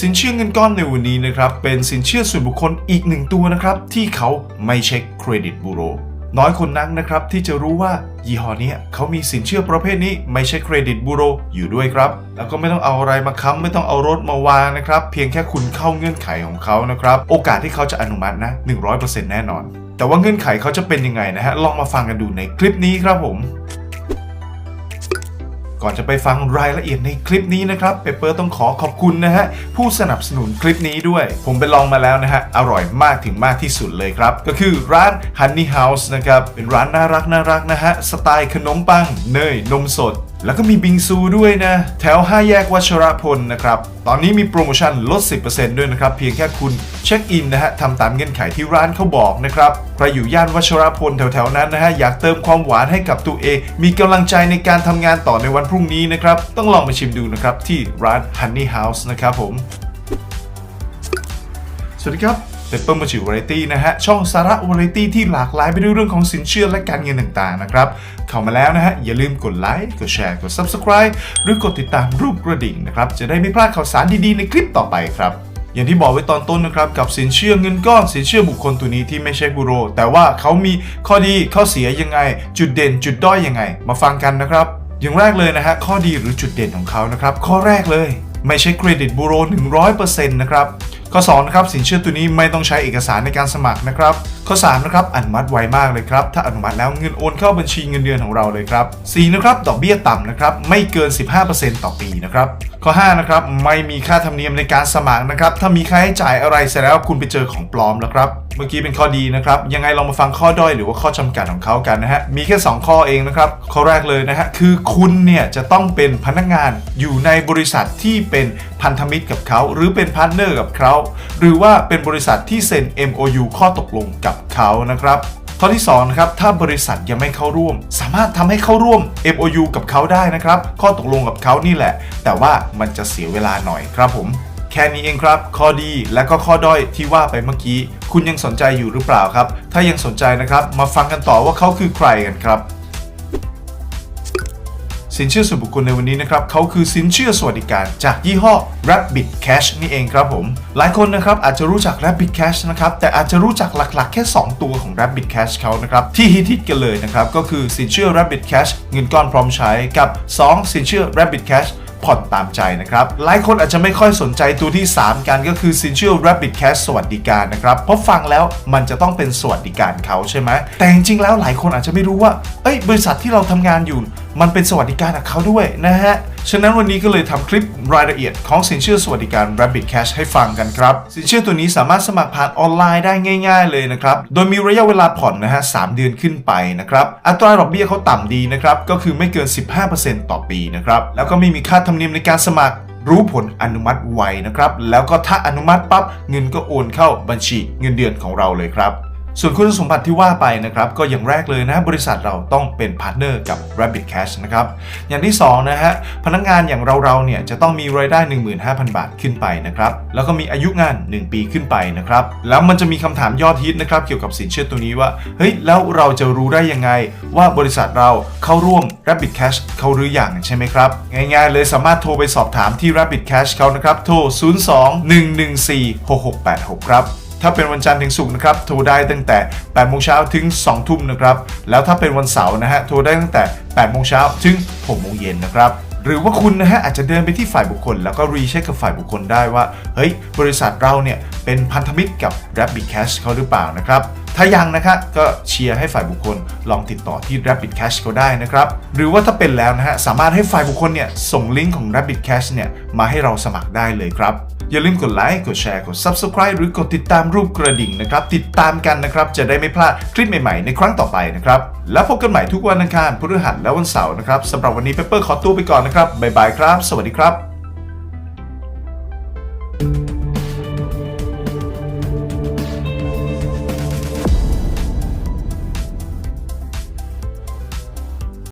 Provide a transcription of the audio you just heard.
สินเชื่อเงินก้อนในวันนี้นะครับ เป็นสินเชื่อส่วนบุคคลอีกหนึ่งตัวนะครับ ที่เขาไม่เช็คเครดิตบูโรน้อยคนนักนะครับที่จะรู้ว่ายี่ห้อนี้เขามีสินเชื่อประเภทนี้ไม่ใช่เครดิตบูโรอยู่ด้วยครับ แล้วก็ไม่ต้องเอาอะไรมาค้ำไม่ต้องเอารถมาวางนะครับ เพียงแค่คุณเข้าเงื่อนไขของเขานะครับ โอกาสที่เขาจะอนุมัตินะ 100%แน่นอน แต่ว่าเงื่อนไขเขาจะเป็นยังไงนะฮะลองมาฟังกันดูในคลิปนี้ครับผม ก่อนจะไปฟังรายละเอียดในคลิปนี้นะครับเปเปอร์ต้องขอขอบคุณนะฮะผู้สนับสนุนคลิปนี้ด้วย ผมไปลองมาแล้วนะฮะอร่อยมากถึงมากที่สุดเลยครับ ก็คือร้าน Honey House นะครับเป็นร้านน่ารักน่ารักนะฮะสไตล์ขนมปังเนยนมสดแล้วก็มีบิงซูด้วยนะ แถว 5 แยกวัชรพลนะครับ ตอนนี้มีโปรโมชั่นลด 10%ด้วยนะครับ เพียงแค่คุณเช็คอินนะฮะทำตามเงื่อนไขที่ร้านเขาบอกนะครับใครอยู่ย่านวัชรพลแถวๆนั้นนะฮะ อยากเติมความหวานให้กับตัวเอง มีกำลังใจในการทำงานต่อในวันพรุ่งนี้นะครับ ต้องลองมาชิมดูนะครับ ที่ร้าน Honey House นะครับผม สวัสดีครับ เป็นเปิ้ลมาจิววาไรตี้นะฮะ ช่องสาระวาไรตี้ที่หลากหลายไปด้วยเรื่องของสินเชื่อและการเงินต่างๆนะครับ เข้ามาแล้วนะฮะ อย่าลืมกดไลค์กดแชร์กด Subscribe หรือกดติดตามรูปกระดิ่งนะครับ จะได้ไม่พลาดข่าวสารดีๆในคลิปต่อไปครับอย่างที่บอกไว้ตอนต้นนะครับกับสินเชื่อเงินก้อนสินเชื่อบุคคลตัวนี้ที่ไม่ใช่บูโร แต่ว่าเขามีข้อดีข้อเสียยังไง จุดเด่นจุดด้อยยังไง มาฟังกันนะครับ อย่างแรกเลยนะฮะข้อดีหรือจุดเด่นของเขานะครับข้อแรกเลย ไม่ใช่เครดิตบูโร 100%นะครับ ข้อ2นะครับสินเชื่อตัวนี้ไม่ต้องใช้เอกสารในการสมัครนะครับ ข้อ 3 นะครับอนุมัติไวมากเลยครับ ถ้าอนุมัติแล้วเงินโอนเข้าบัญชีเงินเดือนของเราเลยครับ 4 นะครับดอกเบี้ยต่ำนะครับไม่เกิน 15%ต่อปีนะครับข้อ 5 นะครับไม่มีค่าธรรมเนียมในการสมัครนะครับถ้ามีค่าใช้จ่ายอะไรเสร็จแล้วคุณไปเจอของปลอมแล้วครับเมื่อกี้เป็นข้อดีนะครับยังไงลองมาฟังข้อด้อยหรือว่าข้อจำกัดของเขากันนะฮะมีแค่ 2 ข้อเองนะครับข้อแรกเลยนะฮะคือคุณเนี่ยจะต้องเป็นพนักงานอยู่ในบริษัทที่เป็นพันธมิตรกับเขา หรือเป็นพาร์ทเนอร์กับเขาหรือว่าเป็นบริษัทที่เซ็น MOU ข้อตกลงกับเขานะครับข้อที่2นะครับถ้าบริษัทยังไม่เข้าร่วม สามารถทำให้เข้าร่วม MOU กับเขาได้นะครับ ข้อตกลงกับเขานี่แหละ แต่ว่ามันจะเสียเวลาหน่อยครับผม แค่นี้เองครับ ข้อดีและก็ข้อด้อยที่ว่าไปเมื่อกี้ คุณยังสนใจอยู่หรือเปล่าครับ ถ้ายังสนใจนะครับ มาฟังกันต่อว่าเขาคือใครกันครับ สินเชื่อส่วนบุคคลในวันนี้นะครับเขาคือสินเชื่อสวัสดิการจากยี่ห้อ Rabbit Cash นี่เองครับผม หลายคนนะครับอาจจะรู้จัก Rabbit Cash นะครับแต่อาจจะรู้จักหลักๆ แค่ 2 ตัวของ Rabbit Cash เขานะครับที่ฮิตกันเลยนะครับก็คือสินเชื่อ Rabbit Cash เงินก้อนพร้อมใช้กับ 2 สินเชื่อ Rabbit Cash ผ่อนตามใจนะครับ หลายคนอาจจะไม่ค่อยสนใจตัวที่ 3 กันก็คือสินเชื่อ Rapid Cash สวัสดิการนะครับเพราะฟังแล้วมันจะต้องเป็นสวัสดิการเขาใช่ไหมแต่จริงๆแล้วหลายคนอาจจะไม่รู้ว่าเอ้ยบริษัทที่เราทำงานอยู่ มันเป็นสวัสดิการของเขาด้วยนะฮะ ฉะนั้นวันนี้ก็เลยทำคลิปรายละเอียดของสินเชื่อสวัสดิการ Rapid Cash ให้ฟังกันครับ สินเชื่อตัวนี้สามารถสมัครผ่านออนไลน์ได้ง่าย ๆ เลยนะครับ โดยมีระยะเวลาผ่อนนะฮะ3เดือนขึ้นไปนะครับ อัตราดอกเบี้ยเขาต่ำดีนะครับ ก็คือไม่เกิน 15%ต่อปีนะครับ แล้วก็ไม่มีค่าธรรมเนียมในการสมัครรู้ผลอนุมัติไวนะครับ แล้วก็ถ้าอนุมัติปั๊บเงินก็โอนเข้าบัญชีเงินเดือนของเราเลยครับ ส่วนคุณสมบัติที่ว่าไปนะครับก็อย่างแรกเลยนะบริษัทเราต้องเป็นพาร์ทเนอร์กับ Rabbit Cash นะครับอย่างที่2นะฮะพนักงานอย่างเราๆเนี่ยจะต้องมีรายได้ 15,000 บาทขึ้นไปนะครับแล้วก็มีอายุงาน 1 ปีขึ้นไปนะครับแล้วมันจะมีคำถามยอดฮิตนะครับเกี่ยวกับสินเชื่อตัวนี้ว่าเฮ้ยแล้วเราจะรู้ได้ยังไง ว่าบริษัทเราเข้าร่วม Rabbit Cash เขาหรือยังใช่ไหมครับง่ายๆเลยสามารถโทรไปสอบถามที่ Rabbit Cash เขานะครับโทร 02-114-6686 ครับ ถ้าเป็นวันจันทร์ถึงศุกร์นะครับโทรได้ตั้งแต่8โมงเช้าถึง 2 ทุ่มนะครับแล้วถ้าเป็นวันเสาร์นะฮะโทรได้ตั้งแต่8โมงเช้าถึง6โมงเย็นนะครับหรือว่าคุณนะฮะอาจจะเดินไปที่ฝ่ายบุคคล แล้วก็รีเช็คกับฝ่ายบุคคลได้ว่า เฮ้ย บริษัทเราเนี่ย เป็นพันธมิตรกับ Rabbit Cash เขาหรือเปล่านะครับ ถ้ายังนะครับก็เชียร์ให้ฝ่ายบุคคลลองติดต่อที่ Rabbit Cash เขาได้นะครับ หรือว่าถ้าเป็นแล้วนะฮะสามารถให้ฝ่ายบุคคลเนี่ยส่งลิงก์ของ Rabbit Cash เนี่ยมาให้เราสมัครได้เลยครับ อย่าลืมกดไลค์ กดแชร์ กด Subscribe หรือกดติดตามรูปกระดิ่งนะครับ ติดตามกันนะครับ จะได้ไม่พลาดคลิปใหม่ๆ ในครั้งต่อไปนะครับ แล้วพบกันใหม่ทุกวันอังคารพฤหัสและวันเสาร์นะครับสำหรับวันนี้เปเปอร์ขอตัวไปก่อนนะครับบ๊ายบายครับ สวัสดีครับ